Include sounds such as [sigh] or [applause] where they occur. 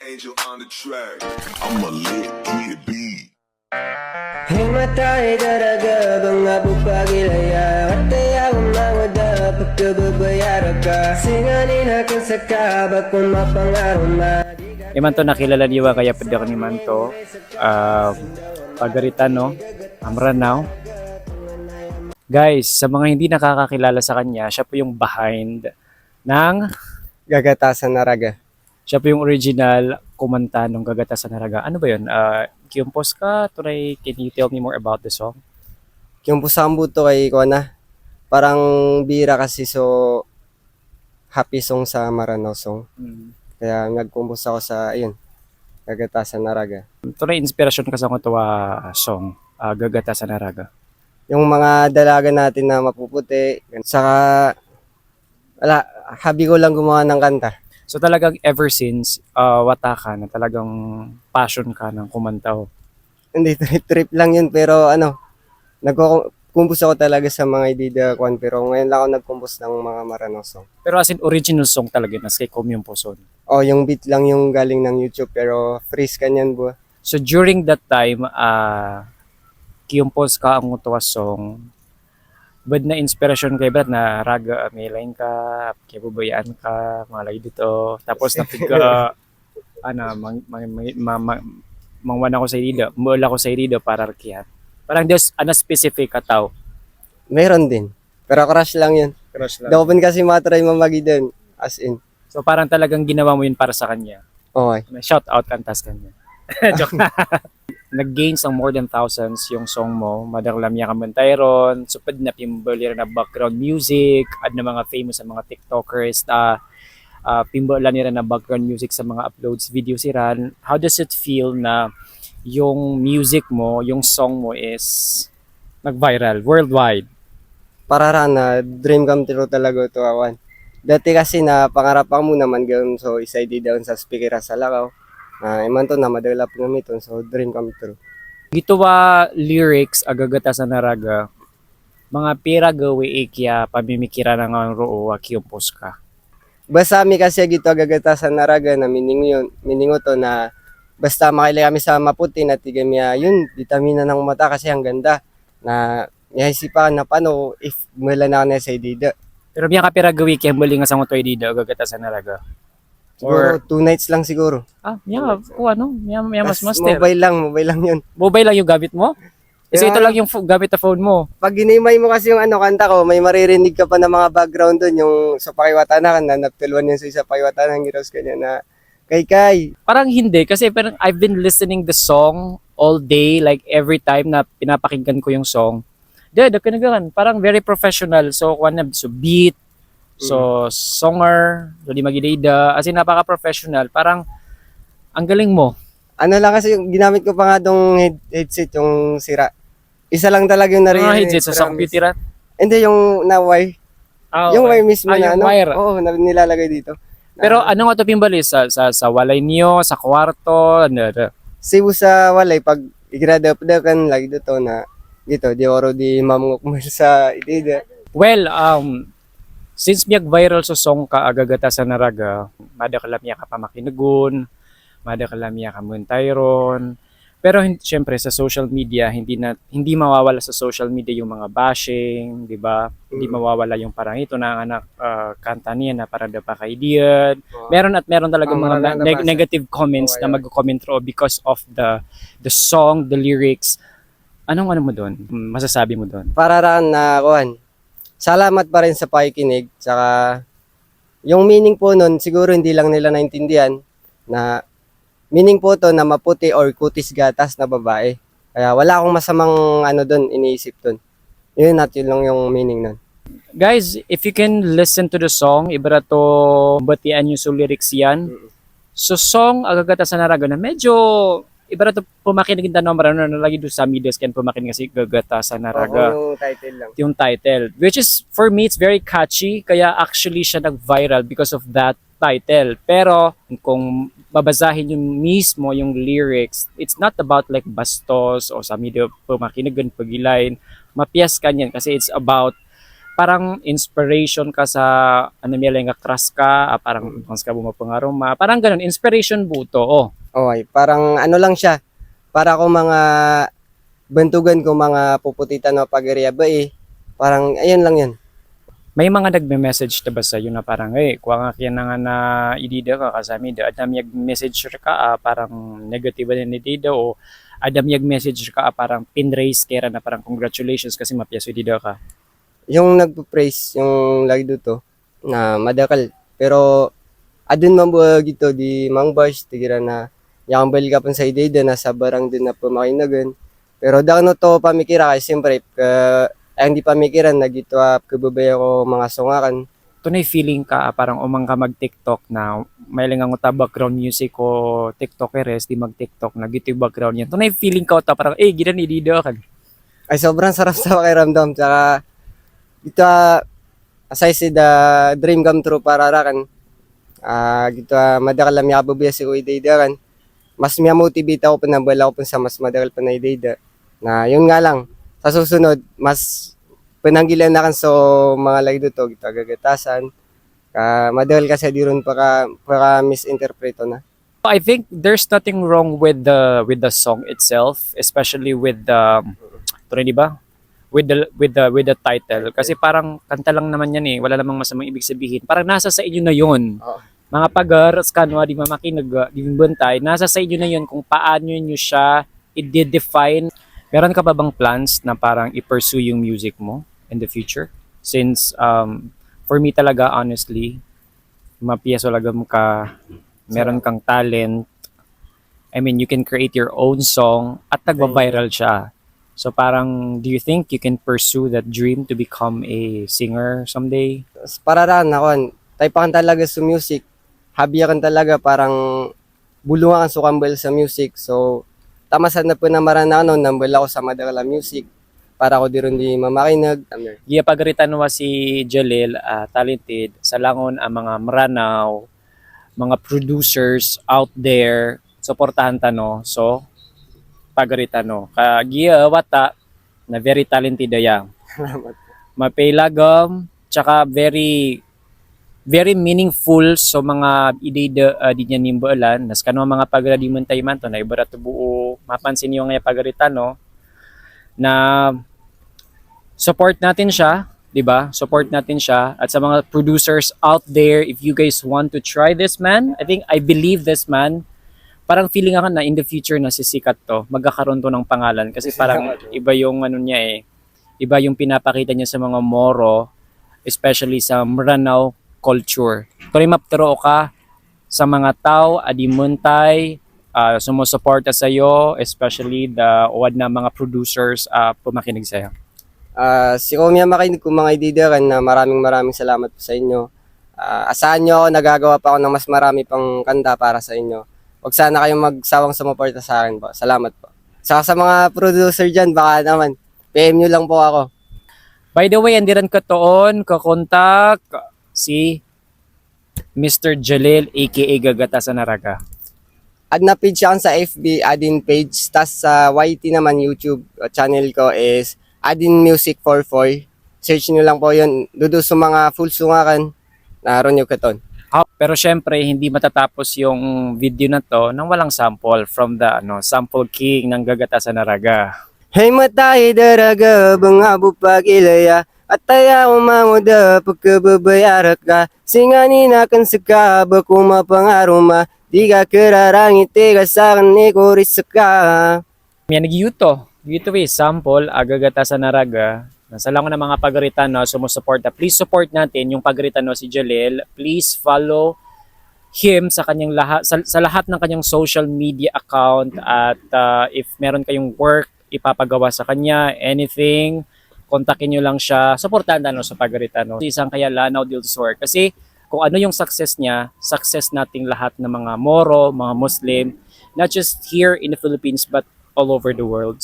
angel on the track. I'm a lit kid beat. Himatay daraga Banga bupagilaya Kataya umawada Pagkababayara ka Singanin akin sa kaba Kung mapangaruma Imanto nakilala niwa kaya pwede ako ni Manto. Uh, Pagaritano, Amranaw. Guys, sa mga hindi nakakakilala sa kanya, siya po yung behind ng Gagatasan na raga. Siya po yung original kumanta ng Gagata sa Naraga. Ano ba yun? Uh, Kiyompos ka? Tunay, can you tell me more about the song? Yung pusambu to kay ko na. Parang bira kasi so happy song sa Maranao song. Hmm. Kaya nag-compose ako sa, ayun, Gagatasan na raga. Tunay, inspirasyon ka sa mga song, uh, Gagata sa Naraga. Yung mga dalaga natin na mapuputi, saka, wala, habi ko lang gumawa ng kanta. So talagang ever since uh, wata ka na talagang passion ka ng kumanta. oh. Hindi, trip-trip lang yun, pero ano, nagkukumpos ako talaga sa mga idida kwan, pero ngayon lang ako nagkumpos ng mga Maranao song. Pero as in original song talaga nas kay Kom yung Poson. Oh, yung beat lang yung galing ng YouTube, pero freeze kanyan bu. So during that time, uh, kiyompos ka ang tuwa song, bad na inspirasyon kay Brad na raga may line ka, kay bubayaan ka, mga lagi dito. Tapos napig ka, ano, mang, mang, mang, mang, mang, mangwan ako sa irido, mula ako sa irido para arkihan. Parang there's ano specific ka tao. Meron din. Pero crush lang yun. Crush Daw pa kasi matry mamagi din. As in. So parang talagang ginawa mo yun para sa kanya. Okay. Shout out kantas kanya. [laughs] Joke na. [laughs] Nag-gains ng more than thousands yung song mo. Madarlam niya ka Tyron. Supad na pimbolir na background music. At na mga famous sa mga TikTokers. Uh, uh, pimbola nila na background music sa mga uploads, video si Ran. How does it feel na yung music mo, yung song mo is nag-viral worldwide? Para ra na dream come true talaga to awan. Dati kasi na pangarap ako mo naman gawin so isa di down sa speaker sa lakaw. Ah, iman to na madevelop ng ito so dream come true. Dito wa lyrics agagata sa naraga. Mga pira gawi ikya pamimikira na nga roo akiumpos ka. Basta mi kasi gito gagatasan na raga na meaning yun, meaning to na basta makilay kami sa maputi na tiga miya yun, vitamina ng mata kasi ang ganda na naisipan na paano if mula na ako na sa idida. Pero biya ka pira gawi kaya muli nga sa mga dito agagata sa naraga. Siguro Or, two nights lang siguro. ah, miya, kuha no? Miya, miya mas Tas master. Mobile lang, mobile lang yun. Mobile lang yung gamit mo? Kasi Kaya- ito lang yung fo- gamit na phone mo. Pag ginimay mo kasi yung ano kanta ko, may maririnig ka pa ng mga background doon, yung sa pakiwata na, na naptulwan yun sa isa pakiwata ng giros kanya na, kay kay, Parang hindi kasi parang I've been listening the song all day like every time na pinapakinggan ko yung song. Dad, kanagaran, parang very professional. So kuan na so beat, so songer, so di magidida, as in napaka-professional. Parang ang galing mo. ano lang kasi yung ginamit ko pa nga dong head, headset yung sira. Isa lang talaga yung Mga naririnig. headset sa computer. ah. Hindi, yung na wire. Ah, Yung okay. wire mismo Ah, na yung ano. wire. Oo, na, nilalagay dito. Pero ano nga to pimbali sa sa sa walay niyo, sa kwarto, ano, ano. Cebu sa walay, pag igrada pa daw kan lagi dito na dito, di oro di mamungok mo [laughs] sa itida. Well, um, since miyag viral sa song ka agagata sa naraga, madakalam niya ka pa makinugon, madakalam niya ka Tyron. Pero syempre sa social media, hindi na hindi mawawala sa social media yung mga bashing, 'di ba? Hindi Mm. mawawala yung parang ito na anak ah, kanta niya na para daw pa kay Dian. Meron at meron talaga Oh, mga marami na- na neg- negative comments Oh, na mag-comment raw because of the the song, the lyrics. Anong ano mo doon? Masasabi mo doon? Para raan na kuhan. Salamat pa rin sa pakikinig. Saka yung meaning po nun, siguro hindi lang nila naintindihan na meaning po to na maputi or kutis gatas na babae. Kaya wala akong masamang ano doon iniisip doon. Yun at yun lang yung meaning nun. Guys, if you can listen to the song, iba to batian yung lyrics yan. So song agagata sa naraga na medyo iba to pumakinig din tanong marano na lagi doon sa media can pumakinig kasi gagata sa naraga Oo, yung title lang. yung title which is for me it's very catchy kaya actually siya nag-viral because of that title pero kung babasahin yung mismo yung lyrics it's not about like bastos o sa media pumakinig gan pagilain mapiyas kanyan kasi it's about parang inspiration ka sa ano may nga crush ka, ah, parang mas ka bumapangaroma. Parang ganun, inspiration buto. Oh. Okay, parang ano lang siya. Para ko mga bantugan ko mga puputitan na pag-area ba eh. Parang ayun lang yan. May mga nagme-message ta ba sa na parang eh kuha nga kaya na nga na idida ka kasami da adam yag message ka ah, parang negative na ni dida o adam yag message ka ah, parang pinraise kera na parang congratulations kasi mapyaso dida ka. Yung nagpo-praise, yung lagi dito, na madakal. Pero, adun man buwag ito, di mang bash, tigira na, yung bali ka sa idea na sa barang din na pumakinagan. Pero dahil to pamikira kasi siyempre, ka, ay hindi pamikiran, nagito up, kababay ako mga sungakan. Tunay feeling ka ah, parang umang ka mag-TikTok na may lang ang uta background music ko TikTokeres di mag-TikTok na gito yung background yan. Tunay feeling ka uta parang eh gidan ni dida ka. Ay sobrang sarap sa pakiramdam. Tsaka, ito, ah, aside si the dream come true para rakan, ah gito, ah, madakal lang yung kababaya si Kuya Dayda kan. Mas miya motivate ako pa na bala ko pa sa mas madakal pa na Dayda. Na yun nga lang, sa susunod, mas pananggilan na kan so mga lagi dito, gito gagatasan. Ka, madakal kasi di ron para, para misinterpreto na. I think there's nothing wrong with the with the song itself, especially with the tunay di ba? With the with the with the title kasi parang kanta lang naman yan eh, wala namang masamang ibig sabihin. Parang nasa sa inyo na 'yon. Oo. Mga pagar, skanwa, di mamakinig, di bantay, nasa sa inyo na 'yon kung paano niyo siya i-define. Meron ka pa bang plans na parang i-pursue yung music mo in the future? Since um, for me talaga honestly, mapiyaso lagam ka, meron kang talent. I mean, you can create your own song at nagba-viral siya. So parang, do you think you can pursue that dream to become a singer someday? Para ran ako, type kan talaga sa music. Habi kan talaga parang bulungan kan sukambal sa music. So tamasan na po na marana ano, nambal ako sa Madagala Music para ako di rin di mamakinag. Giya pagaritan wa si Jalil, ah, talented, sa langon ang mga maranaw, mga producers out there, suportahan ta no. So, pagaritan no. Kagiya wata na very talented ya. Salamat. Mapaylagam, tsaka very very meaningful. So mga idea uh, di niya nimbalan nas kano mga pagradi man tayo man to na ibara to buo. Mapansin niyo nga pagarita no? Na support natin siya 'di ba? Support natin siya. At sa mga producers out there if you guys want to try this man I think I believe this man parang feeling ako na in the future na sisikat to. Magkakaroon to ng pangalan kasi parang iba yung ano niya eh. Iba yung pinapakita niya sa mga moro especially sa Maranao culture. Kung maptero ka sa mga tao, adimuntay, uh, sumusuporta sa iyo, especially the uwad na mga producers uh, pumakinig sa iyo. Ah, si Komia makinig ko mga ididiran na maraming maraming salamat po sa inyo. Ah, asahan nyo ako, nagagawa pa ako ng mas marami pang kanta para sa inyo. Huwag sana kayong magsawang sumuporta sa akin po. Salamat po. Saka sa mga producer dyan, baka naman, PM nyo lang po ako. By the way, andiran ka toon, kakontak si Mr. Jalil aka Gagata sa Naraga. Add na page ako sa FB, Adin page. Tapos sa YT naman, YouTube channel ko is Adin Music 44. Search nyo lang po yun. Dodo sa mga full sungakan. Naroon yung katon. Ah, pero syempre hindi matatapos yung video na to nang walang sample from the ano sample king ng Gagata sa Naraga. Hey matay daraga, bangabo pagilaya. At taya umanguda, pagkababayara ka. Singanin akan sa kaba, kung mapangaruma. Di ka kararangit, ka sa akin, ikurisa ka. Yan nag-yuto. Yuto eh, sample, agagata sa naraga. Nasa lang ko ng mga pagaritan no, sumusuporta. Please support natin yung pagaritan no, si Jalil. Please follow him sa kanyang lahat sa, sa lahat ng kanyang social media account at uh, if meron kayong work ipapagawa sa kanya, anything, kontakin nyo lang siya. Supportahan no, sa pagaritan no. Isang kaya Lanao Del Sur kasi kung ano yung success niya, success nating lahat ng mga Moro, mga Muslim, not just here in the Philippines but all over the world.